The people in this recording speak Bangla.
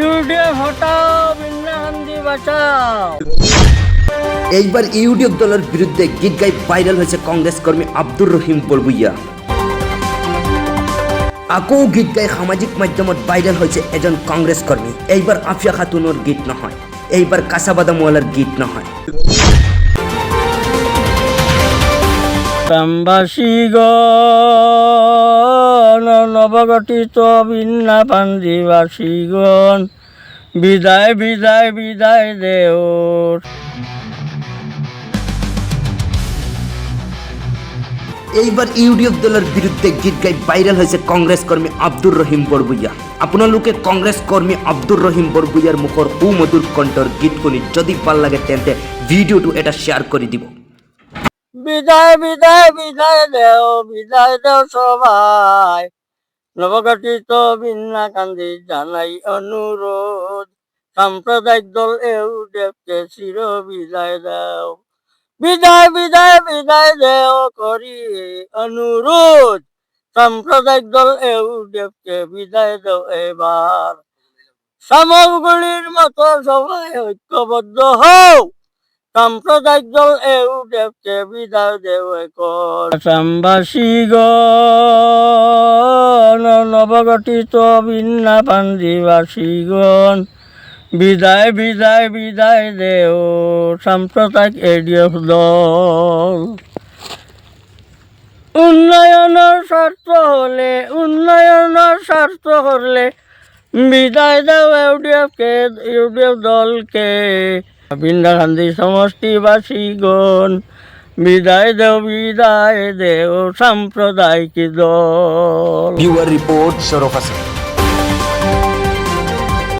ইউডিএফ হটাও বিন্না গান্ধী বাঁচাও। এইবার ইউডিএফ দলের বিরুদ্ধে গীত গাই ভাইরাল হয়েছে কংগ্রেস কর্মী আব্দুর রহিম বলবুইয়া আকৌ গীত গাই সামাজিক মাধ্যমত ভাইরাল হয়েছে এজন কংগ্রেস কর্মী। এইবার আফিয়া খাতুনের গীত নহয়। এইবার কাঁচাবাদামওয়ালার গীত নহয়। গ্রামবাসীগণ নবগঠিত বিন্না পাঞ্জিবাসীগণ বিদায় বিদায় বিদায় দেওর এইবার ইউডিএফ দলের বিরুদ্ধে গীত গাই ভাইরাল হয়েছে কংগ্রেস কর্মী আব্দুর রহিম বরবুইয়া। আপোনালোকে কংগ্রেস কর্মী আব্দুর রহিম বৰবুইয়াৰ মুখৰ সুমধুৰ কণ্ঠৰ গীত শুনি যদি ভালো লাগে তেন্তে ভিডিঅ'টো এটা শ্বেয়াৰ কৰি দিব। বিদায় বিদায় বিদায় দেও বিদায় দেও সবাই। নবগঠিত বিন্না কান্দি জানাই অনুরোধ। সাম্প্রদায়িক দল এও দেখতে চির বিদায় দাও। বিদায় বিদায় বিদায় দেও করি অনুরোধ। সাম্প্রদায়িক দল এও দেখতে বিদায় দাও এবার। সামগ্রীর মতো সবাই ঐক্যবদ্ধ হও। সাম্প্রদায়িক দল এও দেখতে বিদায় দেও এখন আসামবাসীগণ নবগঠিত বিন্না পাঞ্জিবাসীগণ বিদায় বিদায় বিদায় দেও সাম্প্রদায়িক এডিএফ দল। উন্নয়নের স্বার্থ হলে, উন্নয়নের স্বার্থ হলে বিদায় দাও ইউডিএফকে ইউডিএফ দলকে। বৃন্দা গান্ধী সমষ্টিবাসীগণ বিদায় দেও বিদায় দেও সাম্প্রদায়িক দল report Shorof Hassan.